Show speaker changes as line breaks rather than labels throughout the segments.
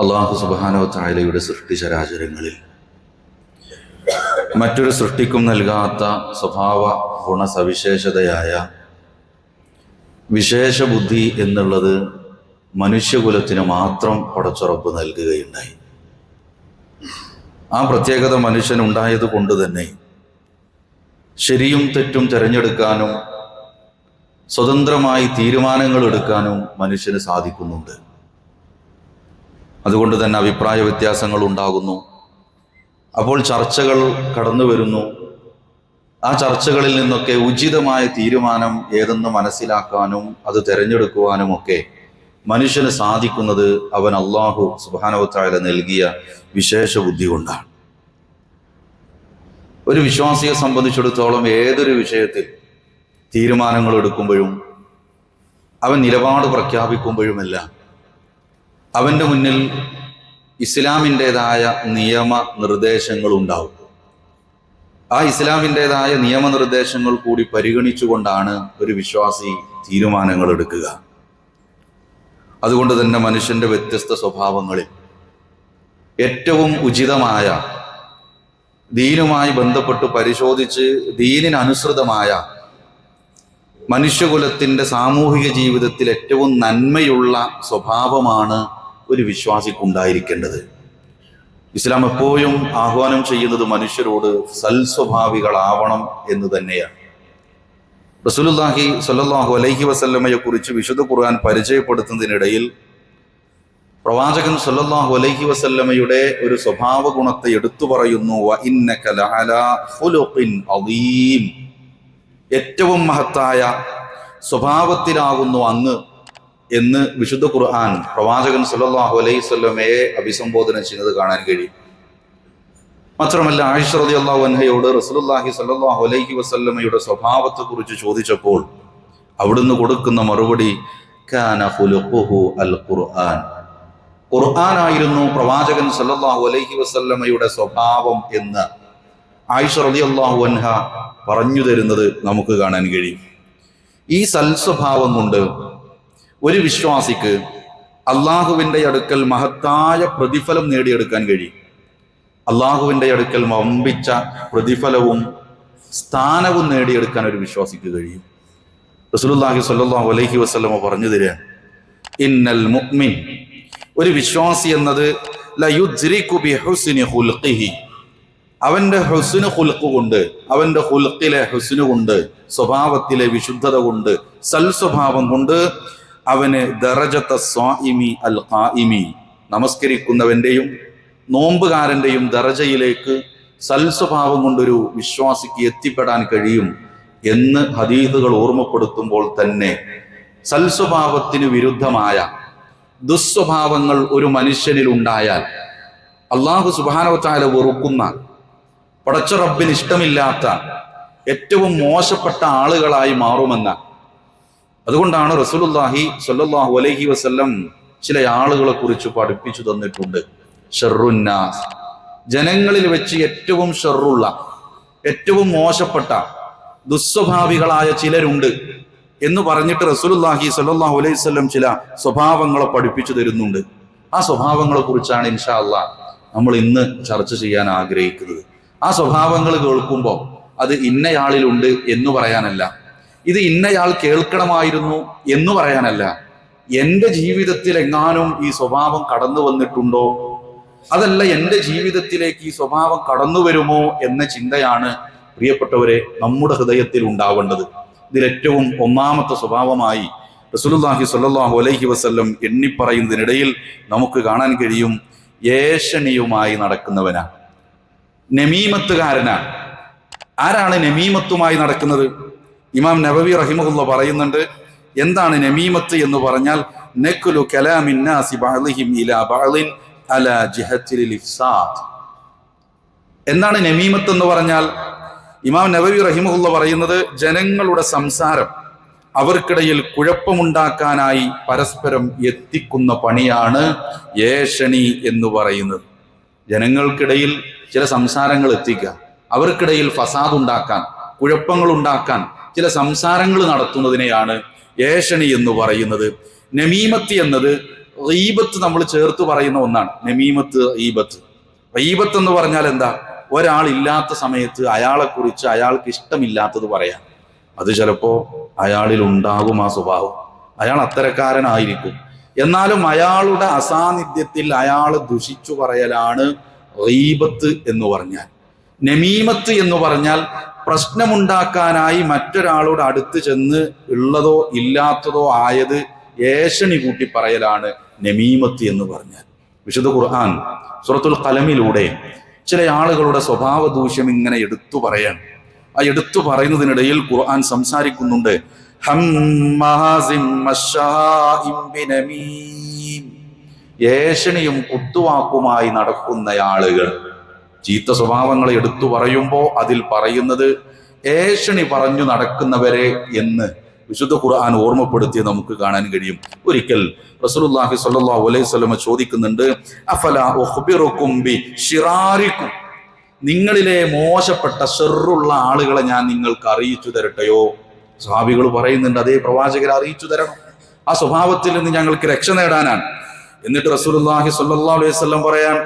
അള്ളാഹു സുബാനോ സൃഷ്ടി ചരാചരങ്ങളിൽ മറ്റൊരു സൃഷ്ടിക്കും നൽകാത്ത സ്വഭാവ ഗുണസവിശേഷതയായ വിശേഷ ബുദ്ധി എന്നുള്ളത് മനുഷ്യകുലത്തിന് മാത്രം പടച്ചുറപ്പ് നൽകുകയുണ്ടായി. ആ പ്രത്യേകത മനുഷ്യനുണ്ടായത് കൊണ്ട് തന്നെ ശരിയും തെറ്റും തിരഞ്ഞെടുക്കാനും സ്വതന്ത്രമായി തീരുമാനങ്ങൾ എടുക്കാനും മനുഷ്യന് സാധിക്കുന്നുണ്ട്. അതുകൊണ്ട് തന്നെ അഭിപ്രായ വ്യത്യാസങ്ങൾ ഉണ്ടാകുന്നു. അപ്പോൾ ചർച്ചകൾ കടന്നു വരുന്നു. ആ ചർച്ചകളിൽ നിന്നൊക്കെ ഉചിതമായ തീരുമാനം ഏതെന്ന് മനസ്സിലാക്കാനും അത് തിരഞ്ഞെടുക്കുവാനും ഒക്കെ മനുഷ്യന് സാധിക്കുന്നത് അവൻ അള്ളാഹു സുബാനവത്തായ നൽകിയ വിശേഷ ബുദ്ധി കൊണ്ടാണ്. ഒരു വിശ്വാസിയെ സംബന്ധിച്ചിടത്തോളം ഏതൊരു വിഷയത്തിൽ തീരുമാനങ്ങൾ എടുക്കുമ്പോഴും അവൻ നിലപാട് പ്രഖ്യാപിക്കുമ്പോഴുമെല്ലാം അവന്റെ മുന്നിൽ ഇസ്ലാമിന്റെതായ നിയമ നിർദ്ദേശങ്ങൾ ഉണ്ടാവും ആ ഇസ്ലാമിന്റെതായ നിയമനിർദ്ദേശങ്ങൾ കൂടി പരിഗണിച്ചുകൊണ്ടാണ് ഒരു വിശ്വാസി തീരുമാനങ്ങൾ എടുക്കുക. അതുകൊണ്ട് തന്നെ മനുഷ്യന്റെ വ്യത്യസ്ത സ്വഭാവങ്ങളിൽ ഏറ്റവും ഉചിതമായ ദീനുമായി ബന്ധപ്പെട്ട് പരിശോധിച്ച് ദീനിനനുസൃതമായ മനുഷ്യകുലത്തിന്റെ സാമൂഹിക ജീവിതത്തിൽ ഏറ്റവും നന്മയുള്ള സ്വഭാവമാണ് ഒരു വിശ്വാസിക്കുണ്ടായിരിക്കേണ്ടത്. ഇസ്ലാം എപ്പോഴും ആഹ്വാനം ചെയ്യുന്നത് മനുഷ്യരോട് സൽസ്വഭാവികളാവണം എന്ന് തന്നെയാണ്. റസൂലുല്ലാഹി സല്ലാഹു അലൈഹി വസല്ലമയെ കുറിച്ച് വിശുദ്ധ ഖുർആൻ പരിചയപ്പെടുത്തുന്നതിനിടയിൽ പ്രവാചകൻ സല്ലല്ലാഹു അലൈഹി വസല്ലമയുടെ ഒരു സ്വഭാവ ഗുണത്തെ എടുത്തു പറയുന്നു ഏറ്റവും മഹത്തായ സ്വഭാവത്തിലാകുന്നു അങ്ങ് എന്ന് വിശുദ്ധ ഖുർആൻ പ്രവാചകൻ സല്ലല്ലാഹു അലൈഹി സ്വല്ലമയെ അഭിസംബോധന ചെയ്യുന്നത് കാണാൻ കഴിയും. മാത്രമല്ല ആയിഷ റളിയല്ലാഹു അൻഹയോട് റസൂലുള്ളാഹി സല്ലാഹു അലൈഹി വസല്ലമയുടെ സ്വഭാവത്തെ കുറിച്ച് ചോദിച്ചപ്പോൾ അവിടുന്ന് കൊടുക്കുന്ന മറുപടി അൽ ഖുർആൻ. ഖുർആനായിരുന്നു പ്രവാചകൻ സല്ലാഹു അലൈഹി വസല്ലമയുടെ സ്വഭാവം എന്ന് ആയിഷ റളിയല്ലാഹു അൻഹ പറഞ്ഞു തരുന്നത് നമുക്ക് കാണാൻ കഴിയും. ഈ സൽസ്വഭാവം കൊണ്ട് ഒരു വിശ്വാസിക്ക് അള്ളാഹുവിന്റെ അടുക്കൽ മഹത്തായ പ്രതിഫലം നേടിയെടുക്കാൻ കഴിയും. അള്ളാഹുവിന്റെ അടുക്കൽ വമ്പിച്ച പ്രതിഫലവും സ്ഥാനവും നേടിയെടുക്കാൻ ഒരു വിശ്വാസിക്ക് കഴിയും. റസൂലുള്ളാഹി സ്വല്ലല്ലാഹു അലൈഹി വസല്ലമ പറഞ്ഞു തരാൻ ഇന്നൽ മുഅ്മിൻ. ഒരു വിശ്വാസി എന്നത് അവന്റെ ഹുസ്നു ഹുൽക്ക് കൊണ്ട് അവന്റെ ഹുൽക്കിലെ ഹുസ്നു കൊണ്ട് സ്വഭാവത്തിലെ വിശുദ്ധത കൊണ്ട് സൽസ്വഭാവം കൊണ്ട് അവന് ദറജത്ത അൽ നമസ്കരിക്കുന്നവന്റെയും നോമ്പുകാരന്റെയും ദറജയിലേക്ക് സൽസ്വഭാവം കൊണ്ടൊരു വിശ്വാസിക്ക് എത്തിപ്പെടാൻ കഴിയും എന്ന് ഹദീദുകൾ ഓർമ്മപ്പെടുത്തുമ്പോൾ തന്നെ സൽസ്വഭാവത്തിന് വിരുദ്ധമായ ദുസ്വഭാവങ്ങൾ ഒരു മനുഷ്യനിൽ ഉണ്ടായാൽ അള്ളാഹു സുബാനവത്താല വെറുക്കുന്ന പടച്ച റബ്ബിന് ഇഷ്ടമില്ലാത്ത ഏറ്റവും മോശപ്പെട്ട ആളുകളായി മാറുമെന്ന അതുകൊണ്ടാണ് റസൂലുല്ലാഹി സ്വല്ലല്ലാഹു അലൈഹി വസല്ലം ചില ആളുകളെ കുറിച്ച് പഠിപ്പിച്ചു തന്നിട്ടുണ്ട്. ഷെറുന്നാസ് ജനങ്ങളിൽ വെച്ച് ഏറ്റവും ഷെറുള്ള ഏറ്റവും മോശപ്പെട്ട ദുസ്വഭാവികളായ ചിലരുണ്ട് എന്ന് പറഞ്ഞിട്ട് റസൂലുല്ലാഹി സ്വല്ലല്ലാഹു അലൈഹി വസല്ലം ചില സ്വഭാവങ്ങളെ പഠിപ്പിച്ചു തരുന്നുണ്ട്. ആ സ്വഭാവങ്ങളെ കുറിച്ചാണ് ഇൻഷാ അള്ളാഹ് നമ്മൾ ഇന്ന് ചർച്ച ചെയ്യാൻ ആഗ്രഹിക്കുന്നത്. ആ സ്വഭാവങ്ങൾ കേൾക്കുമ്പോൾ അത് ഇന്നയാളിലുണ്ട് എന്ന് പറയാനല്ല. ഇത് ഇന്നയാൾ കേൾക്കണമായിരുന്നു എന്ന് പറയാനല്ല. എന്റെ ജീവിതത്തിൽ എങ്ങാനും ഈ സ്വഭാവം കടന്നു വന്നിട്ടുണ്ടോ? അതല്ല എന്റെ ജീവിതത്തിലേക്ക് ഈ സ്വഭാവം കടന്നു വരുമോ എന്ന ചിന്തയാണ് പ്രിയപ്പെട്ടവരെ നമ്മുടെ ഹൃദയത്തിൽ ഉണ്ടാവേണ്ടത്. ഇതിലേറ്റവും ഒന്നാമത്തെ സ്വഭാവമായി റസൂലുള്ളാഹി സ്വല്ലല്ലാഹു അലൈഹി വസല്ലം എണ്ണിപ്പറയുന്നതിനിടയിൽ നമുക്ക് കാണാൻ കഴിയും ഏഷണിയുമായി നടക്കുന്നവനാണ് നമീമത്തുകാരനാണ് ആരാണ് നമീമത്തുമായി നടക്കുന്നത്? ഇമാം നബവി റഹിമഹുല്ല പറയുന്നുണ്ട് എന്താണ് നമീമത്ത് എന്ന് പറഞ്ഞാൽ നെക്കുലു കലാമിന്നാസി ഇലാ ജിഹത്തിൽ എന്താണ് നമീമത്ത് എന്ന് പറഞ്ഞാൽ? ഇമാം നബവി റഹിമഹുല്ല പറയുന്നത് ജനങ്ങളുടെ സംസാരം അവർക്കിടയിൽ കുഴപ്പമുണ്ടാക്കാനായി പരസ്പരം എത്തിക്കുന്ന പണിയാണ് ഏഷണി എന്ന് പറയുന്നത്. ജനങ്ങൾക്കിടയിൽ ചില സംസാരങ്ങൾ എത്തിക്കുക അവർക്കിടയിൽ ഫസാദ് ഉണ്ടാക്കാൻ കുഴപ്പങ്ങൾ ഉണ്ടാക്കാൻ ചില സംസാരങ്ങൾ നടത്തുന്നതിനെയാണ് ഏഷണി എന്ന് പറയുന്നത്. നമീമത്ത് എന്നത് റീബത്ത് നമ്മൾ ചേർത്ത് പറയുന്ന ഒന്നാണ്. നമീമത്ത് റീബത്ത് റീബത്ത് എന്ന് പറഞ്ഞാൽ എന്താ? ഒരാൾ ഇല്ലാത്ത സമയത്ത് അയാളെ കുറിച്ച് അയാൾക്ക് ഇഷ്ടമില്ലാത്തത് പറയാം അത് ചിലപ്പോ അയാളിൽ ഉണ്ടാകും ആ സ്വഭാവം. അയാൾ അത്തരക്കാരനായിരിക്കും. എന്നാലും അയാളുടെ അസാന്നിധ്യത്തിൽ അയാൾ ദുഷിച്ചു പറയലാണ് റീബത്ത് എന്ന് പറഞ്ഞാൽ. നമീമത്ത് എന്ന് പറഞ്ഞാൽ പ്രശ്നമുണ്ടാക്കാനായി മറ്റൊരാളോട് അടുത്ത് ചെന്ന് ഉള്ളതോ ഇല്ലാത്തതോ ആയത് ഏഷണി കൂട്ടി പറയലാണ് നമീമത്ത് എന്ന് പറഞ്ഞാൽ. വിശുദ്ധ ഖുർആൻ സുറത്തുൽ കലമിലൂടെ ചില ആളുകളുടെ സ്വഭാവ ദൂഷ്യം ഇങ്ങനെ എടുത്തു പറയാൻ. ആ എടുത്തു പറയുന്നതിനിടയിൽ ഖുർആൻ സംസാരിക്കുന്നുണ്ട്. ഏഷണിയും കുത്തുവാക്കുമായി നടക്കുന്ന ആളുകൾ ചീത്ത സ്വഭാവങ്ങളെ എടുത്തു പറയുമ്പോൾ അതിൽ പറയുന്നത് ഏഷണി പറഞ്ഞു നടക്കുന്നവരെ എന്ന് വിശുദ്ധ ഖുർആൻ ഓർമ്മപ്പെടുത്തി നമുക്ക് കാണാൻ കഴിയും. ഒരിക്കൽ റസൂലുള്ളാഹി സ്വല്ലല്ലാഹു അലൈഹി വസല്ലം ചോദിക്കുന്നുണ്ട് അഫല ഉഖ്ബിറുക്കും ബി ശിറാരിക്കും? നിങ്ങളിലെ മോശപ്പെട്ട ഷെറുള്ള ആളുകളെ ഞാൻ നിങ്ങൾക്ക് അറിയിച്ചു തരട്ടെയോ? സ്വഹാബികൾ പറയുന്നുണ്ട് അതേ പ്രവാചകരെ അറിയിച്ചു തരണം. ആ സ്വഭാവത്തിൽ നിന്ന് ഞങ്ങൾക്ക് രക്ഷ നേടാനാണ്. എന്നിട്ട് റസൂലുള്ളാഹി സ്വല്ലല്ലാഹു അലൈഹി വസല്ലം പറയാൻ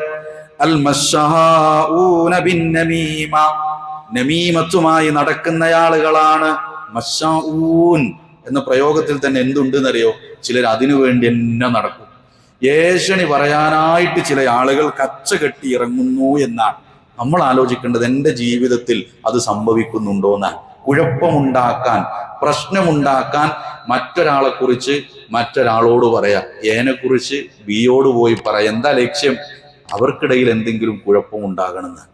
നമീമത്തുമായി നടക്കുന്നയാളുകളാണ് മശ്ശാഊൻ എന്ന പ്രയോഗത്തിൽ തന്നെ എന്തുണ്ടെന്നറിയോ? ചിലർ അതിനു വേണ്ടി എന്നെ നടക്കും. ഏഷണി പറയാനായിട്ട് ചില ആളുകൾ കച്ച കെട്ടി ഇറങ്ങുന്നു എന്നാണ്. നമ്മൾ ആലോചിക്കേണ്ടത് എന്റെ ജീവിതത്തിൽ അത് സംഭവിക്കുന്നുണ്ടോ എന്നാണ്. കുഴപ്പമുണ്ടാക്കാൻ പ്രശ്നമുണ്ടാക്കാൻ മറ്റൊരാളെ കുറിച്ച് മറ്റൊരാളോട് പറയാം. ഏനെ കുറിച്ച് ബിയോട് പോയി പറയാം. എന്താ ലക്ഷ്യം? അവർക്കിടയിൽ എന്തെങ്കിലും കുഴപ്പം കുഴപ്പമുണ്ടാകണമെന്ന്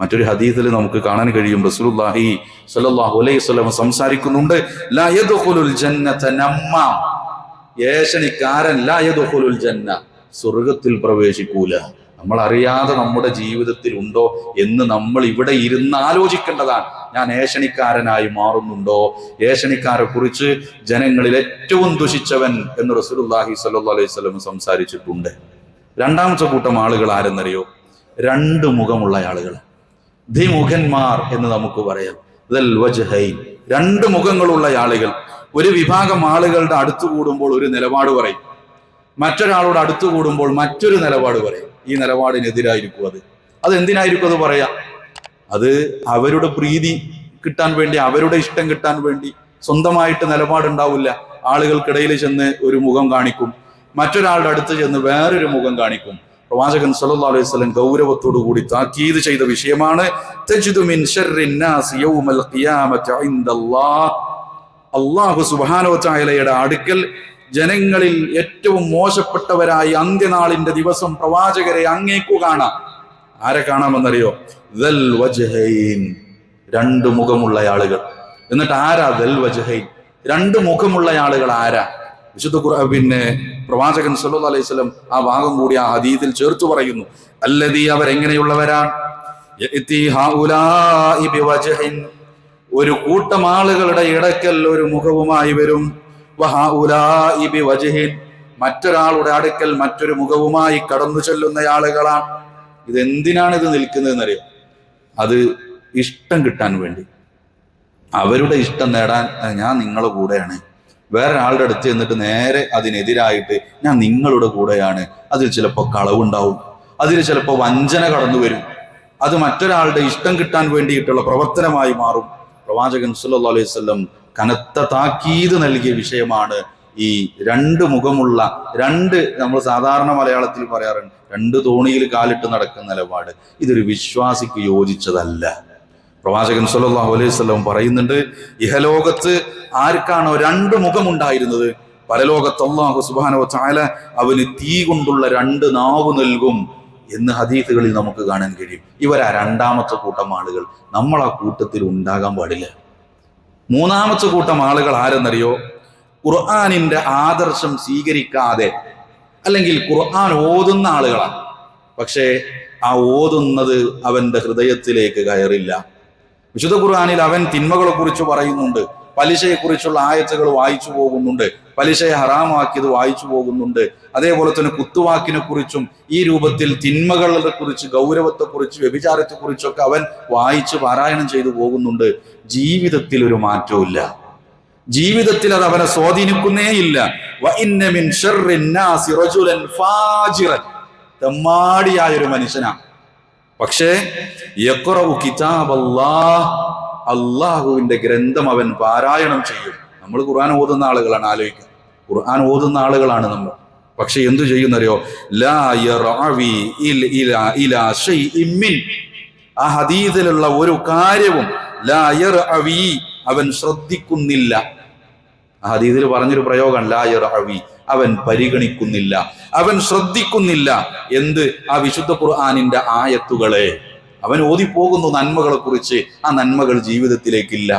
മറ്റൊരു ഹദീസിൽ നമുക്ക് കാണാൻ കഴിയും. റസൂലുള്ളാഹി സ്വല്ലല്ലാഹു അലൈഹി വസല്ലം സംസാരിക്കുന്നുണ്ട് ലാ യദ്ഖുലുൽ ജന്നത നമ്മ. ഏഷണിക്കാരൻ ലാ യദ്ഖുലുൽ ജന്ന. സ്വർഗത്തിൽ പ്രവേശിക്കൂല. നമ്മൾ അറിയാതെ നമ്മുടെ ജീവിതത്തിൽ ഉണ്ടോ എന്ന് നമ്മൾ ഇവിടെ ഇരുന്ന് ആലോചിക്കേണ്ടതാണ്. ഞാൻ ഏഷണിക്കാരനായി മാറുന്നുണ്ടോ? ഏഷണിക്കാരെ കുറിച്ച് ജനങ്ങളിൽ ഏറ്റവും ദുഷിച്ചവൻ എന്ന് റസൂലുള്ളാഹി സ്വല്ലല്ലാഹു അലൈഹി വസല്ലം സംസാരിച്ചിട്ടുണ്ട്. രണ്ടാമത്തെ കൂട്ടം ആളുകൾ ആരെന്നറിയോ? രണ്ട് മുഖമുള്ള ആളുകൾ. ദ്വിമുഖന്മാർ എന്ന് നമുക്ക് പറയാം. രണ്ട് മുഖങ്ങളുള്ള ആളുകൾ. ഒരു വിഭാഗം ആളുകളുടെ അടുത്തു കൂടുമ്പോൾ ഒരു നിലപാട് പറയും. മറ്റൊരാളോട് അടുത്തു കൂടുമ്പോൾ മറ്റൊരു നിലപാട് പറയും. ഈ നിലപാടിനെതിരായിരിക്കും അത്. അത് എന്തിനായിരിക്കും അത് പറയാ? അത് അവരുടെ പ്രീതി കിട്ടാൻ വേണ്ടി അവരുടെ ഇഷ്ടം കിട്ടാൻ വേണ്ടി സ്വന്തമായിട്ട് നിലപാടുണ്ടാവില്ല. ആളുകൾക്കിടയിൽ ചെന്ന് ഒരു മുഖം കാണിക്കും. മറ്റൊരാളുടെ അടുത്ത് ചെന്ന് വേറൊരു മുഖം കാണിക്കും. പ്രവാചകൻ സല്ലല്ലാഹു അലൈഹി വസല്ലം ഗൗരവത്തോടു കൂടി താക്കീത് ചെയ്ത വിഷയമാണ്. തജിദു മിൻ ശർരിൻ നാസ് യൗമൽ ഖിയാമത്തി ഇൻദല്ലാഹ്. അല്ലാഹു സുബ്ഹാനഹു വതആലയുടെ അടുക്കൽ ജനങ്ങളിൽ ഏറ്റവും മോശപ്പെട്ടവരായി അന്ത്യനാളിന്റെ ദിവസം പ്രവാചകരെ അങ്ങേക്കു കാണാം. ആരെ കാണാമെന്നറിയോ? ദൽ വജ്ഹൈൻ. രണ്ട് മുഖമുള്ള ആളുകൾ. എന്നിട്ട് ആരാ ദൽ വജ്ഹൈൻ? രണ്ട് മുഖമുള്ള ആളുകൾ ആരാ? വിശുദ്ധ ഖുർആൻ പിന്നെ പ്രവാചകൻ സല്ലല്ലാഹു അലൈഹി വസല്ലം ആ ഭാഗം കൂടി ആ ഹദീസിൽ ചേർത്ത് പറയുന്നു. അല്ലദീ അവരെങ്ങനെയുള്ളവരാണ്? ഒരു കൂട്ടം ആളുകളുടെ ഇടയ്ക്കൽ ഒരു മുഖവുമായി വരും. മറ്റൊരാളുടെ അടുക്കൽ മറ്റൊരു മുഖവുമായി കടന്നു ചെല്ലുന്ന ആളുകളാണ്. ഇത് എന്തിനാണ് ഇത് നിൽക്കുന്നതെന്നറിയോ? അത് ഇഷ്ടം കിട്ടാൻ വേണ്ടി. അവരുടെ ഇഷ്ടം നേടാൻ ഞാൻ നിങ്ങളുടെ കൂടെയാണ്. വേറൊരാളുടെ അടുത്ത് ചെന്നിട്ട് നേരെ അതിനെതിരായിട്ട് ഞാൻ നിങ്ങളുടെ കൂടെയാണ്. അതിൽ ചിലപ്പോൾ കളവുണ്ടാവും. അതിൽ ചിലപ്പോൾ വഞ്ചന കടന്നു വരും. അത് മറ്റൊരാളുടെ ഇഷ്ടം കിട്ടാൻ വേണ്ടിയിട്ടുള്ള പ്രവർത്തനമായി മാറും. പ്രവാചകൻ സല്ലല്ലാഹു അലൈഹി സ്വല്ലം കനത്ത താക്കീത് നൽകിയ വിഷയമാണ് ഈ രണ്ട് മുഖമുള്ള രണ്ട് നമ്മൾ സാധാരണ മലയാളത്തിൽ പറയാറുണ്ട് രണ്ട് തോണിയിൽ കാലിട്ട് നടക്കുന്ന നിലപാട്. ഇതൊരു വിശ്വാസിക്ക് യോജിച്ചതല്ല. പ്രവാചകൻ സല്ലാഹു അലൈഹി സ്വല്ലം പറയുന്നുണ്ട് ഇഹലോകത്ത് ആർക്കാണോ രണ്ട് മുഖമുണ്ടായിരുന്നത്? പരലോകത്ത് അള്ളാഹു സുബാനോ ചായ അവന് തീ കൊണ്ടുള്ള രണ്ട് നാവ് നൽകും എന്ന് ഹദീസുകളിൽ നമുക്ക് കാണാൻ കഴിയും. ഇവരാ രണ്ടാമത്തെ കൂട്ടം ആളുകൾ. നമ്മൾ ആ കൂട്ടത്തിൽ ഉണ്ടാകാൻ പാടില്ല. മൂന്നാമത്തെ കൂട്ടം ആളുകൾ ആരെന്നറിയോ? ഖുർആാനിന്റെ ആദർശം സ്വീകരിക്കാതെ അല്ലെങ്കിൽ ഖുർആൻ ഓതുന്ന ആളുകളാണ് പക്ഷേ ആ ഓതുന്നത് അവന്റെ ഹൃദയത്തിലേക്ക് കയറില്ല. വിശുദ്ധ ഖുർആാനിൽ അവൻ തിന്മകളെ കുറിച്ച് പറയുന്നുണ്ട്. പലിശയെ കുറിച്ചുള്ള ആയത്തുകൾ വായിച്ചു പോകുന്നുണ്ട്. പലിശയെ ഹറാമാക്കിയത് വായിച്ചു പോകുന്നുണ്ട്. അതേപോലെ തന്നെ കുത്തുവാക്കിനെ കുറിച്ചും ഈ രൂപത്തിൽ തിന്മകളെ കുറിച്ച് ഗൗരവത്തെ കുറിച്ച് വ്യഭിചാരത്തെ കുറിച്ചൊക്കെ അവൻ വായിച്ച് പാരായണം ചെയ്തു പോകുന്നുണ്ട്. ജീവിതത്തിൽ ഒരു മാറ്റവും ജീവിതത്തിൽ അത് അവനെ സ്വാധീനിക്കുന്നേയില്ല തെമ്മാടിയായ ഒരു മനുഷ്യനാണ് പക്ഷേ അള്ളാഹുവിന്റെ ഗ്രന്ഥം അവൻ പാരായണം ചെയ്യും. നമ്മൾ ഖുർആൻ ഓതുന്ന ആളുകളാണ് ആലോചിക്കുക. ഖുർആൻ ഓതുന്ന ആളുകളാണ് നമ്മൾ. പക്ഷെ എന്തു ചെയ്യുന്നറിയോ? ആ ഹദീസിലുള്ള ഒരു കാര്യവും ലായർ അവി അവൻ ശ്രദ്ധിക്കുന്നില്ല. ആ ഹദീസിൽ പറഞ്ഞൊരു പ്രയോഗം ലായർ അവി അവൻ പരിഗണിക്കുന്നില്ല. അവൻ ശ്രദ്ധിക്കുന്നില്ല. എന്ത്? ആ വിശുദ്ധ ഖുർആാനിന്റെ ആയത്തുകളെ. അവൻ ഓതിപ്പോകുന്നു നന്മകളെ കുറിച്ച് ആ നന്മകൾ ജീവിതത്തിലേക്കില്ല.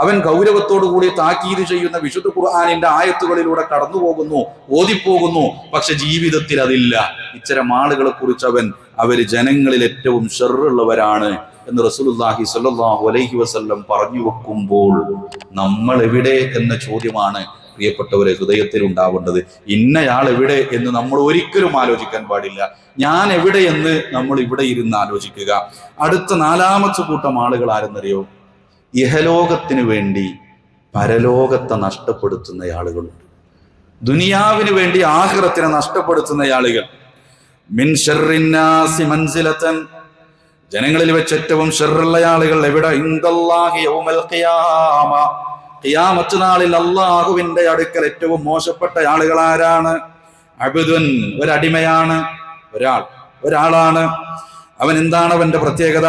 അവൻ ഗൗരവത്തോടു കൂടി താക്കീത് ചെയ്യുന്ന വിശുദ്ധ ഖുർആാനിന്റെ ആയത്തുകളിലൂടെ കടന്നു പോകുന്നു ഓതിപ്പോകുന്നു പക്ഷെ ജീവിതത്തിൽ അതില്ല. ഇത്തരം ആളുകളെ കുറിച്ച് അവൻ അവർ ജനങ്ങളിൽ ഏറ്റവും ഷെറുള്ളവരാണ് എന്ന് റസൂലുള്ളാഹി സല്ലാഹു അലൈഹി വസല്ലം പറഞ്ഞു വെക്കുമ്പോൾ നമ്മൾ എവിടെ എന്ന ചോദ്യമാണ് പ്രിയപ്പെട്ടവരെ ഹൃദയത്തിൽ ഉണ്ടാവേണ്ടത് ഇന്നയാൾ എവിടെ എന്ന് നമ്മൾ ഒരിക്കലും ആലോചിക്കാൻ പാടില്ല. ഞാൻ എവിടെ എന്ന് നമ്മൾ ഇവിടെ ഇരുന്ന് ആലോചിക്കുക. അടുത്ത നാലാമത്തെ കൂട്ടം ആളുകൾ ആരെന്നറിയോ? ഇഹലോകത്തിന് വേണ്ടി പരലോകത്തെ നഷ്ടപ്പെടുത്തുന്ന ആളുകളുണ്ട് ദുനിയാവിന് വേണ്ടി ആഹ്റത്തിനെ നഷ്ടപ്പെടുത്തുന്ന ആളുകൾ ജനങ്ങളിൽ വെച്ച് ഏറ്റവും ഷെറുള്ള ആളുകൾ എവിടെ? ഖിയാമത്ത് നാളിൽ അള്ളാഹുവിന്റെ അടുക്കൽ ഏറ്റവും മോശപ്പെട്ട ആളുകൾ ആരാണ്? അബുദുൻ ഒരടിമയാണ്. ഒരാൾ ഒരാളാണ്. അവൻ എന്താണ് അവന്റെ പ്രത്യേകത?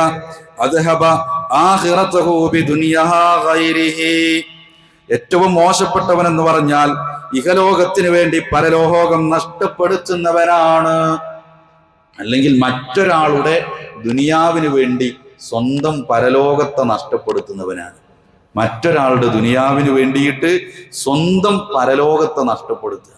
ഏറ്റവും മോശപ്പെട്ടവൻ എന്ന് പറഞ്ഞാൽ ഇഹലോകത്തിന് വേണ്ടി പരലോകം നഷ്ടപ്പെടുത്തുന്നവനാണ്. അല്ലെങ്കിൽ മറ്റൊരാളുടെ ദുനിയാവിന് വേണ്ടി സ്വന്തം പരലോകത്തെ നഷ്ടപ്പെടുത്തുന്നവനാണ്. മറ്റൊരാളുടെ ദുനിയാവിന് വേണ്ടിയിട്ട് സ്വന്തം പരലോകത്തെ നഷ്ടപ്പെടുത്തുക.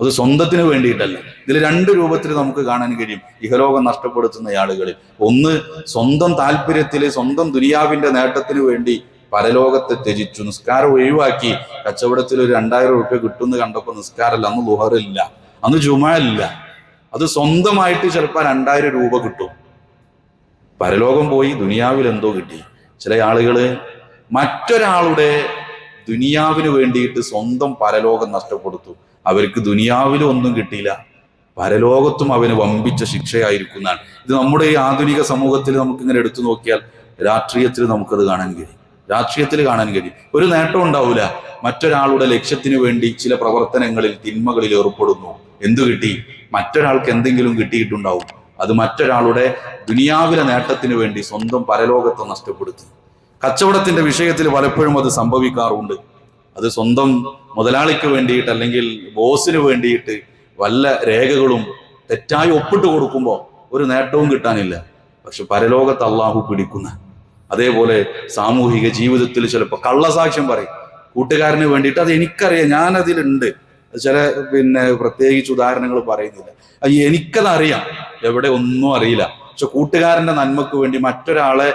അത് സ്വന്തത്തിന് വേണ്ടിയിട്ടല്ല. ഇതിൽ രണ്ട് രൂപത്തിൽ നമുക്ക് കാണാൻ കഴിയും. ഇഹലോകം നഷ്ടപ്പെടുത്തുന്ന ആളുകളിൽ. ഒന്ന് സ്വന്തം താല്പര്യത്തിൽ സ്വന്തം ദുനിയാവിന്റെ നേട്ടത്തിന് വേണ്ടി പരലോകത്തെ ത്യജിച്ചു. നിസ്കാരം ഒഴിവാക്കി. കച്ചവടത്തിൽ ഒരു രണ്ടായിരം റുപ്യ കിട്ടുമെന്ന് കണ്ടപ്പോൾ നിസ്കാരമല്ല. അന്ന് ലുഹറില്ല. അന്ന് ജുമല്ല അത് സ്വന്തമായിട്ട് ചിലപ്പോൾ രണ്ടായിരം രൂപ കിട്ടും. പരലോകം പോയി ദുനിയാവിൽ എന്തോ കിട്ടി. ചില ആളുകൾ മറ്റൊരാളുടെ ദുനിയാവിന് വേണ്ടിയിട്ട് സ്വന്തം പരലോകം നഷ്ടപ്പെടുത്തു. അവർക്ക് ദുനിയാവിലും ഒന്നും കിട്ടിയില്ല. പരലോകത്തും അവന് വമ്പിച്ച ശിക്ഷയായിരിക്കുന്നതാണ്. ഇത് നമ്മുടെ ഈ ആധുനിക സമൂഹത്തിൽ നമുക്ക് ഇങ്ങനെ എടുത്തു നോക്കിയാൽ രാഷ്ട്രീയത്തിൽ നമുക്കത് കാണാൻ കഴിയും. രാഷ്ട്രീയത്തിൽ കാണാൻ കഴിയും. ഒരു നേട്ടം ഉണ്ടാവില്ല മറ്റൊരാളുടെ ലക്ഷ്യത്തിന് വേണ്ടി ചില പ്രവർത്തനങ്ങളിൽ തിന്മകളിൽ ഏർപ്പെടുന്നു. എന്തു കിട്ടി? മറ്റൊരാൾക്ക് എന്തെങ്കിലും കിട്ടിയിട്ടുണ്ടാവും. അത് മറ്റൊരാളുടെ ദുനിയാവിലെ നേട്ടത്തിന് വേണ്ടി സ്വന്തം പരലോകത്തെ നഷ്ടപ്പെടുത്തി. കച്ചവടത്തിന്റെ വിഷയത്തിൽ പലപ്പോഴും അത് സംഭവിക്കാറുണ്ട്. അത് സ്വന്തം മുതലാളിക്ക് വേണ്ടിയിട്ട് അല്ലെങ്കിൽ ബോസിന് വേണ്ടിയിട്ട് വല്ല രേഖകളും തെറ്റായി ഒപ്പിട്ട് കൊടുക്കുമ്പോൾ ഒരു നേട്ടവും കിട്ടാനില്ല. പക്ഷെ പരലോകത്ത് അള്ളാഹു പിടിക്കുന്ന. അതേപോലെ സാമൂഹിക ജീവിതത്തിൽ ചിലപ്പോൾ കള്ളസാക്ഷ്യം പറയും. കൂട്ടുകാരന് വേണ്ടിയിട്ട് അത് എനിക്കറിയാം ഞാനതിലുണ്ട്. ചില പിന്നെ പ്രത്യേകിച്ച് ഉദാഹരണങ്ങൾ പറയുന്നില്ല. എനിക്കതറിയാം. എവിടെ ഒന്നും അറിയില്ല. പക്ഷെ കൂട്ടുകാരന്റെ നന്മക്ക് വേണ്ടി മറ്റൊരാളെ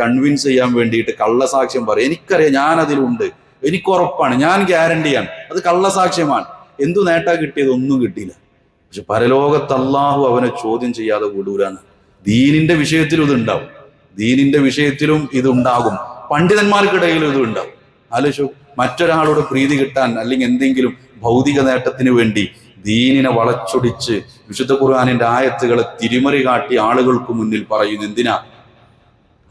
കൺവിൻസ് ചെയ്യാൻ വേണ്ടിയിട്ട് കള്ളസാക്ഷ്യം പറയും. എനിക്കറിയാം ഞാൻ അതിലുണ്ട് എനിക്ക് ഉറപ്പാണ്. ഞാൻ ഗ്യാരണ്ടിയാണ് അത് കള്ളസാക്ഷ്യമാണ്. എന്തു നേട്ടാ കിട്ടിയത്? ഒന്നും കിട്ടിയില്ല. പക്ഷെ പരലോകത്ത് അവനെ ചോദ്യം ചെയ്യാതെ വിടൂലാണ് ദീനിന്റെ വിഷയത്തിലും ഇതുണ്ടാവും ദീനിന്റെ വിഷയത്തിലും ഇതുണ്ടാകും പണ്ഡിതന്മാർക്കിടയിലും ഇത് ഉണ്ടാവും. ആലോചിച്ചു. മറ്റൊരാളോട് പ്രീതി കിട്ടാൻ അല്ലെങ്കിൽ എന്തെങ്കിലും ഭൗതിക നേട്ടത്തിന് വേണ്ടി ദീനിനെ വളച്ചൊടിച്ച് വിശുദ്ധ ഖുർആാനിന്റെ ആയത്തുകളെ തിരിമറി കാട്ടി ആളുകൾക്ക് മുന്നിൽ പറയുന്ന എന്തിനാ?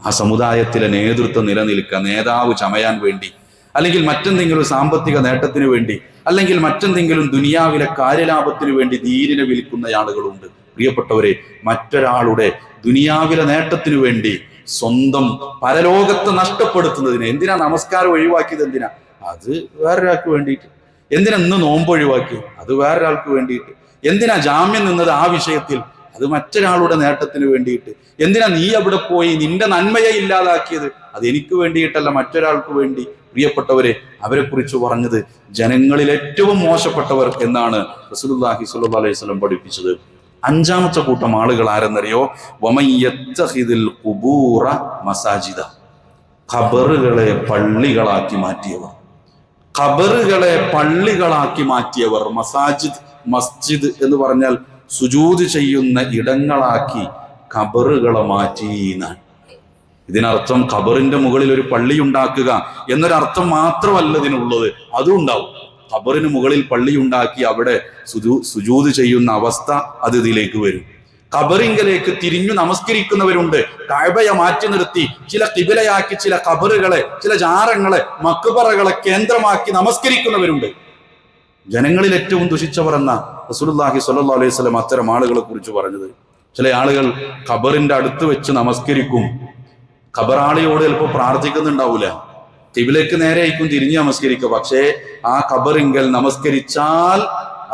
ആ സമുദായത്തിലെ നേതൃത്വം നിലനിൽക്കുക നേതാവ് ചമയാൻ വേണ്ടി അല്ലെങ്കിൽ മറ്റെന്തെങ്കിലും സാമ്പത്തിക നേട്ടത്തിന് വേണ്ടി അല്ലെങ്കിൽ മറ്റെന്തെങ്കിലും ദുനിയാവിലെ കാര്യലാഭത്തിന് വേണ്ടി ദീനിനെ വിൽക്കുന്ന ആളുകളുണ്ട്. പ്രിയപ്പെട്ടവരെ മറ്റൊരാളുടെ ദുനിയാവിലെ നേട്ടത്തിന് വേണ്ടി സ്വന്തം പരലോകത്തെ നഷ്ടപ്പെടുത്തുന്നതിന് എന്തിനാ നമസ്കാരം ഒഴിവാക്കിയത് എന്തിനാ? അത് വേറൊരാൾക്ക് വേണ്ടിയിട്ട്. എന്തിനാ ഇന്ന് നോമ്പ് ഒഴിവാക്കി? അത് വേറൊരാൾക്ക് വേണ്ടിയിട്ട്. എന്തിനാ ജാമ്യം നിന്നത് ആ വിഷയത്തിൽ? അത് മറ്റൊരാളുടെ നേട്ടത്തിന് വേണ്ടിയിട്ട്. എന്തിനാ നീ അവിടെ പോയി നിന്റെ നന്മയെ ഇല്ലാതാക്കിയത്? അത് എനിക്ക് വേണ്ടിയിട്ടല്ല മറ്റൊരാൾക്ക് വേണ്ടി. പ്രിയപ്പെട്ടവരെ അവരെ കുറിച്ച് പറഞ്ഞത് ജനങ്ങളിൽ ഏറ്റവും മോശപ്പെട്ടവർ എന്നാണ് റസൂലുള്ളാഹി സ്വല്ലല്ലാഹു അലൈഹി വസല്ലം പഠിപ്പിച്ചത്. അഞ്ചാമത്തെ കൂട്ടം ആളുകൾ ആരെന്നറിയോ? മസാജിദ. ഖബറുകളെ പള്ളികളാക്കി മാറ്റിയവർ. ഖബറുകളെ പള്ളികളാക്കി മാറ്റിയവർ മസാജിദ് മസ്ജിദ് എന്ന് പറഞ്ഞാൽ സുജൂത് ചെയ്യുന്ന ഇടങ്ങളാക്കി ഖബറുകളെ മാറ്റി എന്നാണ്. ഇതിനർത്ഥം ഖബറിന്റെ മുകളിൽ ഒരു പള്ളി ഉണ്ടാക്കുക എന്നൊരർത്ഥം മാത്രമല്ല ഇതിനുള്ളത്. അതും ഉണ്ടാവും. ഖബറിന് മുകളിൽ പള്ളി ഉണ്ടാക്കി അവിടെ സുജൂ സുജൂത് ചെയ്യുന്ന അവസ്ഥ അത് ഇതിലേക്ക് വരും. ഖബറിങ്കലേക്ക് തിരിഞ്ഞു നമസ്കരിക്കുന്നവരുണ്ട്. കഴബയെ മാറ്റി നിർത്തി ചില കിബിലയാക്കി ചില കബറുകളെ ചില ജാറങ്ങളെ മക്കുപറകളെ കേന്ദ്രമാക്കി നമസ്കരിക്കുന്നവരുണ്ട്. ജനങ്ങളിൽ ഏറ്റവും ദുഷിച്ചവർ എന്ന റസൂലുള്ളാഹി സ്വല്ലല്ലാഹു അലൈഹി വസല്ലം അത്തരം ആളുകളെ കുറിച്ച് പറഞ്ഞത്. ചില ആളുകൾ ഖബറിന്റെ അടുത്ത് വെച്ച് നമസ്കരിക്കും. ഖബറാളിയോട് ചിലപ്പോൾ പ്രാർത്ഥിക്കുന്നുണ്ടാവൂല. തിബിലേക്ക് നേരെ ആയിരിക്കും തിരിഞ്ഞ് നമസ്കരിക്കുക. പക്ഷേ ആ ഖബറിങ്കൽ നമസ്കരിച്ചാൽ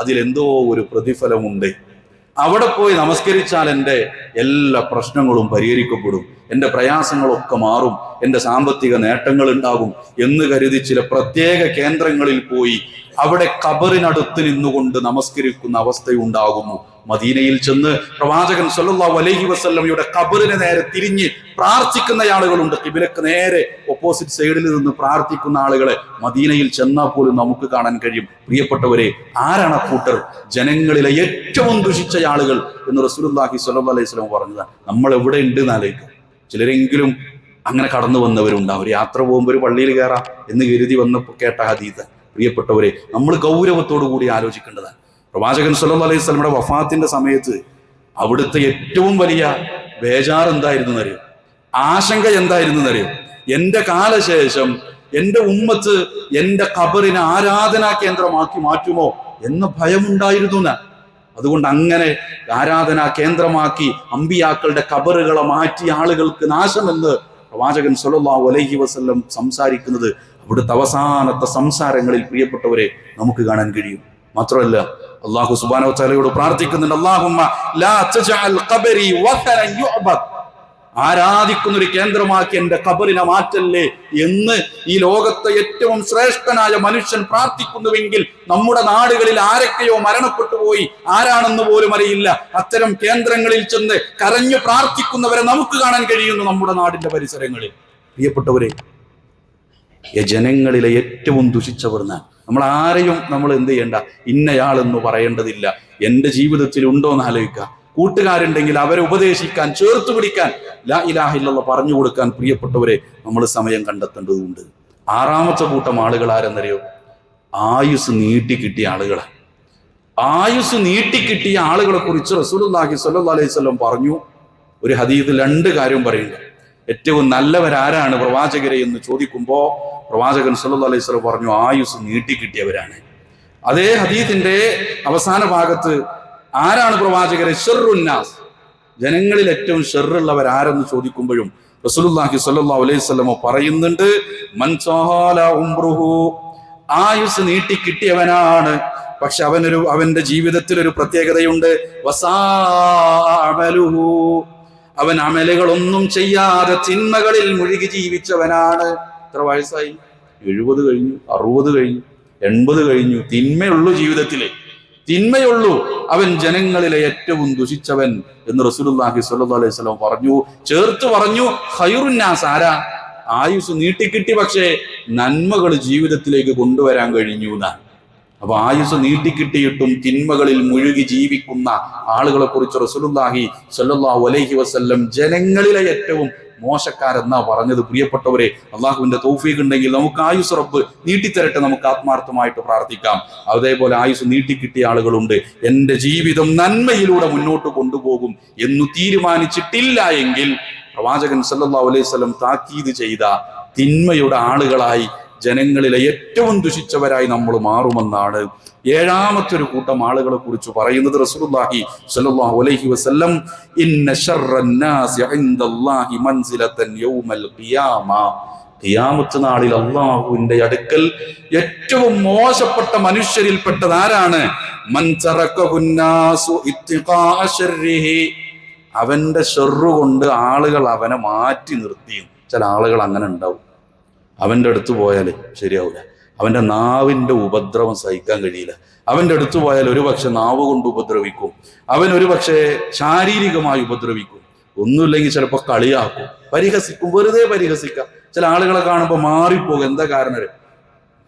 അതിലെന്തോ ഒരു പ്രതിഫലമുണ്ട്. അവിടെ പോയി നമസ്കരിച്ചാൽ എന്റെ എല്ലാ പ്രശ്നങ്ങളും പരിഹരിക്കപ്പെടും. എന്റെ പ്രയാസങ്ങളൊക്കെ മാറും. എന്റെ സാമ്പത്തിക നേട്ടങ്ങൾ ഉണ്ടാകും എന്ന് കരുതി ചില പ്രത്യേക കേന്ദ്രങ്ങളിൽ പോയി അവിടെ കബറിനടുത്ത് നിന്നുകൊണ്ട് നമസ്കരിക്കുന്ന അവസ്ഥയുണ്ടാകുന്നു. മദീനയിൽ ചെന്ന് പ്രവാചകൻ സല്ലല്ലാഹു അലൈഹി വസല്ലമയുടെ കബറിനെ നേരെ തിരിഞ്ഞ് പ്രാർത്ഥിക്കുന്ന ആളുകളുണ്ട്. കിബിലക്ക് നേരെ ഓപ്പോസിറ്റ് സൈഡിൽ നിന്ന് പ്രാർത്ഥിക്കുന്ന ആളുകളെ മദീനയിൽ ചെന്നാൽ പോലും നമുക്ക് കാണാൻ കഴിയും. പ്രിയപ്പെട്ടവരെ ആരാണ് കൂട്ടർ? ജനങ്ങളിലെ ഏറ്റവും ദുഷിച്ച ആളുകൾ എന്ന് റസൂലുള്ളാഹി സ്വല്ലല്ലാഹു അലൈഹി വസല്ലം പറഞ്ഞതാണ് നമ്മൾ എവിടെ ഉണ്ട് എന്നാലോചിക്കും ചിലരെങ്കിലും അങ്ങനെ കടന്നു വന്നവരുണ്ട്. അവർ യാത്ര പോകുമ്പോൾ ഒരു പള്ളിയിൽ കയറാം എന്ന് കരുതി വന്നപ്പോൾ കേട്ട ഹദീത് പ്രിയപ്പെട്ടവരെ നമ്മൾ ഗൗരവത്തോടു കൂടി ആലോചിക്കേണ്ടതാണ്. പ്രവാചകൻ സല്ലല്ലാഹു അലൈഹി വസല്ലമയുടെ വഫാത്തിന്റെ സമയത്ത് അവിടുത്തെ ഏറ്റവും വലിയ ബേജാർ എന്തായിരുന്നു എന്നറിയോ? ആശങ്ക എന്തായിരുന്നു എന്നറിയോ? എന്റെ കാലശേഷം എന്റെ ഉമ്മത്ത് എന്റെ ഖബറിനെ ആരാധനാ കേന്ദ്രമാക്കി മാറ്റുമോ എന്ന ഭയമുണ്ടായിരുന്നു എന്ന്. അതുകൊണ്ട് അങ്ങനെ ആരാധനാ കേന്ദ്രമാക്കി അമ്പിയാക്കളുടെ കബറുകളെ മാറ്റി ആളുകൾക്ക് നാശമെന്ന് പ്രവാചകൻ സല്ലല്ലാഹു അലൈഹി വസ്ല്ലം സംസാരിക്കുന്നത് അവിടുത്തെ അവസാനത്തെ സംസാരങ്ങളിൽ പ്രിയപ്പെട്ടവരെ നമുക്ക് കാണാൻ കഴിയും. മാത്രമല്ല അള്ളാഹു സുബാനോ തലയോട് പ്രാർത്ഥിക്കുന്നുണ്ട് ആരാധിക്കുന്ന ഒരു കേന്ദ്രമാക്കി എന്റെ കബറിനെ മാറ്റല്ലേ എന്ന് ഈ ലോകത്തെ ഏറ്റവും ശ്രേഷ്ഠനായ മനുഷ്യൻ പ്രാർത്ഥിക്കുന്നുവെങ്കിൽ നമ്മുടെ നാടുകളിൽ ആരൊക്കെയോ മരണപ്പെട്ടു പോയി ആരാണെന്ന് പോലും അറിയില്ല. അത്തരം കേന്ദ്രങ്ങളിൽ ചെന്ന് കരഞ്ഞു പ്രാർത്ഥിക്കുന്നവരെ നമുക്ക് കാണാൻ കഴിയുന്നു നമ്മുടെ നാടിന്റെ പരിസരങ്ങളിൽ. പ്രിയപ്പെട്ടവരെ ജനങ്ങളിലെ ഏറ്റവും ദുഷിച്ചവർ ഞാൻ നമ്മൾ ആരെയും നമ്മൾ എന്ത് ചെയ്യണ്ട? ഇന്നയാളെന്ന് പറയേണ്ടതില്ല. എന്റെ ജീവിതത്തിൽ ഉണ്ടോ എന്ന് ആലോചിക്കുക. കൂട്ടുകാരുണ്ടെങ്കിൽ അവരെ ഉപദേശിക്കാൻ ചേർത്ത് പിടിക്കാൻ. ലാ പറഞ്ഞു കൊടുക്കാൻ പ്രിയപ്പെട്ടവരെ നമ്മൾ സമയം കണ്ടെത്തേണ്ടതുണ്ട്. ആറാമത്തെ കൂട്ടം ആളുകൾ ആരെന്നറിയോ? ആയുസ് നീട്ടി കിട്ടിയ ആളുകളാണ് ആയുസ് നീട്ടിക്കിട്ടിയ ആളുകളെ കുറിച്ച് സ്വല്ലല്ലാഹു അലൈഹി വസല്ലം പറഞ്ഞു. ഒരു ഹദീദ് രണ്ട് കാര്യം പറയുന്നത് ഏറ്റവും നല്ലവരാരാണ് പ്രവാചകരെ എന്ന് ചോദിക്കുമ്പോൾ പ്രവാചകൻ സല്ലു അലൈഹി സ്വലം പറഞ്ഞു ആയുസ് നീട്ടിക്കിട്ടിയവരാണ് അതേ ഹദീത്തിന്റെ അവസാന ഭാഗത്ത് ആരാണ് പ്രവാചകരെ? ഷെറുന്നാസ് ജനങ്ങളിൽ ഏറ്റവും ഷെറുള്ളവർ ആരെന്ന് ചോദിക്കുമ്പോഴും റസൂലുള്ളാഹി സ്വല്ലല്ലാഹു അലൈഹി വസല്ലം പറയുന്നുണ്ട് ഉംറുഹു. ആയുസ് നീട്ടിക്കിട്ടിയവനാണ് പക്ഷെ അവനൊരു അവന്റെ ജീവിതത്തിൽ ഒരു പ്രത്യേകതയുണ്ട് വസാഅമലുഹു അവൻ അമലുകളൊന്നും ചെയ്യാതെ തിന്മകളിൽ മുഴുകി ജീവിച്ചവനാണ്. എത്ര വയസ്സായി? എഴുപത് കഴിഞ്ഞു അറുപത് കഴിഞ്ഞു എൺപത് കഴിഞ്ഞു. തിന്മയുള്ളൂ ജീവിതത്തിലെ. തിന്മയുള്ളൂ. അവൻ ജനങ്ങളിലെ ഏറ്റവും ദുഷിച്ചവൻ എന്ന് റസൂലുള്ളാഹി സ്വല്ലല്ലാഹു അലൈഹി വസല്ലം പറഞ്ഞു. ചേർത്ത് പറഞ്ഞു ഖൈറുന്നാസ് ആരാ? ആയുസ് നീട്ടിക്കിട്ടി പക്ഷേ നന്മകൾ ജീവിതത്തിലേക്ക് കൊണ്ടുവരാൻ കഴിഞ്ഞു എന്നാണ്. അപ്പൊ ആയുസ് നീട്ടിക്കിട്ടിയിട്ടും തിന്മകളിൽ മുഴുകി ജീവിക്കുന്ന ആളുകളെ കുറിച്ച് റസൂലുള്ളാഹി സ്വല്ലല്ലാഹു അലൈഹി വസല്ലം ജനങ്ങളിലെ ഏറ്റവും മോശക്കാരെന്നാ പറഞ്ഞത്. പ്രിയപ്പെട്ടവരെ അള്ളാഹുവിന്റെ തൗഫീഖ് ഉണ്ടെങ്കിൽ നമുക്ക് ആയുസ് റബ്ബ് നീട്ടിത്തരട്ടെ നമുക്ക് ആത്മാർത്ഥമായിട്ട് പ്രാർത്ഥിക്കാം. അതേപോലെ ആയുസ് നീട്ടിക്കിട്ടിയ ആളുകളുണ്ട്. എന്റെ ജീവിതം നന്മയിലൂടെ മുന്നോട്ട് കൊണ്ടുപോകും എന്ന് തീരുമാനിച്ചിട്ടില്ല എങ്കിൽ പ്രവാചകൻ സല്ലല്ലാഹു അലൈഹി വസല്ലം താക്കീത് ചെയ്ത തിന്മയുടെ ആളുകളായി ജനങ്ങളിലെ ഏറ്റവും ദുഷിച്ചവരായി നമ്മൾ മാറുമെന്നാണ് ഏഴാമത്തെ ഒരു കൂട്ടം ആളുകളെ കുറിച്ച് പറയുന്നത് റസൂലുള്ളാഹി സ്വല്ലല്ലാഹു അലൈഹി വസല്ലം. ഇന്ന ഇൻദല്ലാഹി യൗമൽ ഖിയാമ. ഖിയാമത്ത് നാളിൽ അള്ളാഹുവിന്റെ അടുക്കൽ ഏറ്റവും മോശപ്പെട്ട മനുഷ്യരിൽപ്പെട്ടത് ആരാണ്? ശർരിഹി അവന്റെ ഷെറു കൊണ്ട് ആളുകൾ അവനെ മാറ്റി നിർത്തിയും ചില ആളുകൾ അങ്ങനെ ഉണ്ടാവും. അവന്റെ അടുത്ത് പോയാൽ ശരിയാവില്ല അവന്റെ നാവിന്റെ ഉപദ്രവം സഹിക്കാൻ കഴിയില്ല. അവന്റെ അടുത്ത് പോയാൽ ഒരുപക്ഷെ നാവ് കൊണ്ട് ഉപദ്രവിക്കും. അവൻ ഒരുപക്ഷെ ശാരീരികമായി ഉപദ്രവിക്കും. ഒന്നുമില്ലെങ്കിൽ ചിലപ്പോൾ കളിയാക്കും. പരിഹസിക്കും. വെറുതെ പരിഹസിക്കാം. ചില ആളുകളെ കാണുമ്പോൾ മാറിപ്പോകും. എന്താ കാരണം?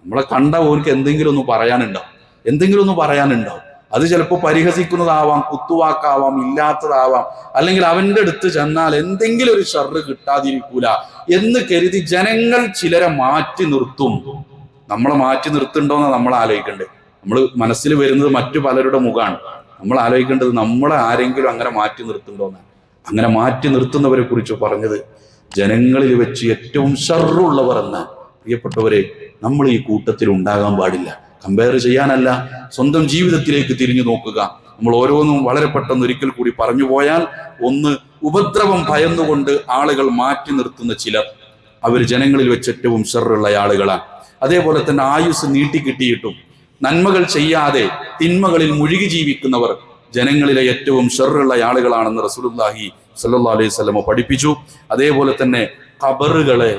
നമ്മളെ കണ്ട ഓർക്ക് എന്തെങ്കിലും ഒന്ന് പറയാനുണ്ടാവും. എന്തെങ്കിലും ഒന്ന് പറയാനുണ്ടാവും. അത് ചിലപ്പോൾ പരിഹസിക്കുന്നതാവാം കുത്തുവാക്കാവാം ഇല്ലാത്തതാവാം. അല്ലെങ്കിൽ അവന്റെ അടുത്ത് ചെന്നാൽ എന്തെങ്കിലും ഒരു ഷർറ് കിട്ടാതിരിക്കൂല എന്ന് കരുതി ജനങ്ങൾ ചിലരെ മാറ്റി നിർത്തും. നമ്മളെ മാറ്റി നിർത്തുണ്ടോന്ന് നമ്മൾ ആലോചിക്കണ്ടേ. നമ്മൾ മനസ്സിൽ വരുന്നത് മറ്റു പലരുടെ മുഖമാണ് നമ്മൾ ആലോചിക്കേണ്ടത് നമ്മളെ ആരെങ്കിലും അങ്ങനെ മാറ്റി നിർത്തുണ്ടോന്നാണ് അങ്ങനെ മാറ്റി നിർത്തുന്നവരെ കുറിച്ച് പറഞ്ഞത് ജനങ്ങളിൽ വെച്ച് ഏറ്റവും ഷർറുള്ളവർ എന്ന പ്രിയപ്പെട്ടവരെ നമ്മൾ ഈ കൂട്ടത്തിൽ ഉണ്ടാകാൻ പാടില്ല. കമ്പയർ ചെയ്യാനല്ല സ്വന്തം ജീവിതത്തിലേക്ക് തിരിഞ്ഞു നോക്കുക. നമ്മൾ ഓരോന്നും വളരെ പെട്ടെന്ന് ഒരിക്കൽ കൂടി പറഞ്ഞു പോയാൽ ഒന്ന് ഉപദ്രവം ഭയന്നുകൊണ്ട് ആളുകൾ മാറ്റി നിർത്തുന്ന ചിലർ. അവർ ജനങ്ങളിൽ വെച്ച് ഏറ്റവും ഷെറുള്ള ആളുകളാണ് അതേപോലെ തന്നെ ആയുസ് നീട്ടിക്കിട്ടിയിട്ടും നന്മകൾ ചെയ്യാതെ തിന്മകളിൽ മുഴുകി ജീവിക്കുന്നവർ ജനങ്ങളിലെ ഏറ്റവും ഷെറുള്ള ആളുകളാണെന്ന് റസൂലുള്ളാഹി സല്ലല്ലാഹു അലൈഹി വസല്ലമ പഠിപ്പിച്ചു. അതേപോലെ തന്നെ ഖബറുകളെ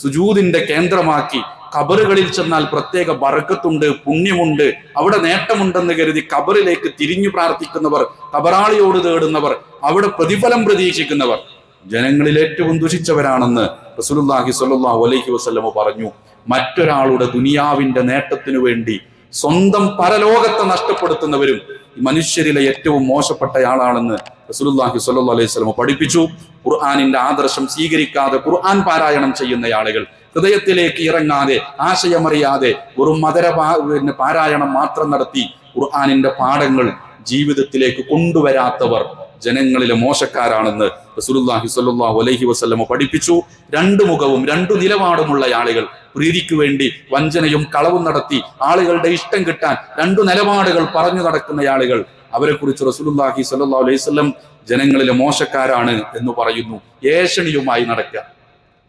സുജൂദിന്റെ കേന്ദ്രമാക്കി ഖബറുകളിൽ ചെന്നാൽ പ്രത്യേക ബർക്കത്തുണ്ട് പുണ്യമുണ്ട് അവിടെ നേട്ടമുണ്ടെന്ന് കരുതി കബറിലേക്ക് തിരിഞ്ഞു പ്രാർത്ഥിക്കുന്നവർ കബറാളിയോട് തേടുന്നവർ അവിടെ പ്രതിഫലം പ്രതീക്ഷിക്കുന്നവർ ജനങ്ങളിൽ ഏറ്റവും ദുഷിച്ചവരാണെന്ന് റസൂലുള്ളാഹി സ്വല്ലല്ലാഹു അലൈഹി വസല്ലമ പറഞ്ഞു. മറ്റൊരാളുടെ ദുനിയാവിന്റെ നേട്ടത്തിനു വേണ്ടി സ്വന്തം പരലോകത്തെ നഷ്ടപ്പെടുത്തുന്നവരും മനുഷ്യരിലെ ഏറ്റവും മോശപ്പെട്ടയാളാണെന്ന് റസൂലുള്ളാഹി സ്വല്ലല്ലാഹു അലൈഹി വസല്ലമ പഠിപ്പിച്ചു. ഖുർആാനിന്റെ ആദർശം സ്വീകരിക്കാതെ ഖുർആൻ പാരായണം ചെയ്യുന്ന ആളുകൾ ഹൃദയത്തിലേക്ക് ഇറങ്ങാതെ ആശയമറിയാതെ വെറും മധുര പിന്നെ പാരായണം മാത്രം നടത്തി ഖുർആാനിന്റെ പാഠങ്ങൾ ജീവിതത്തിലേക്ക് കൊണ്ടുവരാത്തവർ ജനങ്ങളിലെ മോശക്കാരാണെന്ന് റസൂലുള്ളാഹി സ്വല്ലല്ലാഹു അലൈഹി വസല്ലമ പഠിപ്പിച്ചു. രണ്ടു മുഖവും രണ്ടു നിലപാടുമുള്ള ആളുകൾ പ്രീതിക്ക് വേണ്ടി വഞ്ചനയും കളവും നടത്തി ആളുകളുടെ ഇഷ്ടം കിട്ടാൻ രണ്ടു നിലപാടുകൾ പറഞ്ഞു നടക്കുന്ന ആളുകൾ അവരെ കുറിച്ച് റസൂലുള്ളാഹി സ്വല്ലല്ലാഹു അലൈഹി വസല്ലം ജനങ്ങളിലെ മോശക്കാരാണ് എന്ന് പറയുന്നു. ഏഷണിയുമായി നടക്കുക.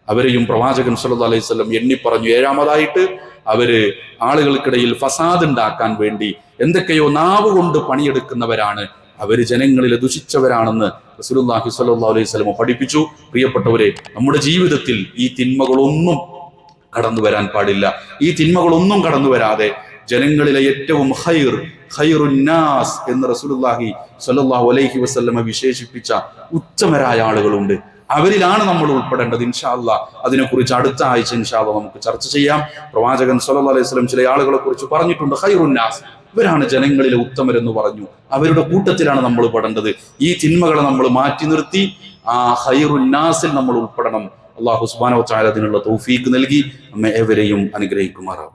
അവരെയും പ്രവാചകൻ സല്ലു അലൈഹി എണ്ണി പറഞ്ഞു ഏഴാമതായിട്ട് അവർ ആളുകൾക്കിടയിൽ ഫസാദ് ഉണ്ടാക്കാൻ വേണ്ടി എന്തൊക്കെയോ നാവ് കൊണ്ട് പണിയെടുക്കുന്നവരാണ്. അവർ ജനങ്ങളിലെ ദുഷിച്ചവരാണെന്ന് റസൂലുള്ളാഹി സ്വല്ലല്ലാഹു അലൈഹി വസല്ലം പഠിപ്പിച്ചു. പ്രിയപ്പെട്ടവരെ നമ്മുടെ ജീവിതത്തിൽ ഈ തിന്മകളൊന്നും കടന്നു വരാൻ പാടില്ല. ഈ തിന്മകളൊന്നും കടന്നു വരാതെ ജനങ്ങളിലെ ഏറ്റവും ഹൈർ ഹൈറുന്നാസ് എന്ന് റസൂലുള്ളാഹി സ്വല്ലല്ലാഹു അലൈഹി വസല്ലമ വിശേഷിപ്പിച്ച ഉച്ചമരായ ആളുകളുണ്ട്. അവരിലാണ് നമ്മൾ ഉൾപ്പെടേണ്ടത് ഇൻഷാല്ല അതിനെക്കുറിച്ച് അടുത്ത ആഴ്ച ഇൻഷാല്ല നമുക്ക് ചർച്ച ചെയ്യാം. പ്രവാചകൻ സല്ലു അലൈഹി സ്വലം ചില ആളുകളെ കുറിച്ച് പറഞ്ഞിട്ടുണ്ട് ഹൈറുന്നാസ് ഇവരാണ് ജനങ്ങളിലെ ഉത്തമരെന്ന് പറഞ്ഞു. അവരുടെ കൂട്ടത്തിലാണ് നമ്മൾ പെടേണ്ടത്. ഈ തിന്മകളെ നമ്മൾ മാറ്റി നിർത്തി ആ ഹൈറുന്നാസിൽ നമ്മൾ ഉൾപ്പെടണം. അള്ളാഹു സുബാനോ ചായ അതിനുള്ള തൗഫീക്ക് നൽകി. നമ്മെ എവരെയും അനുഗ്രഹിക്കുമാറാവും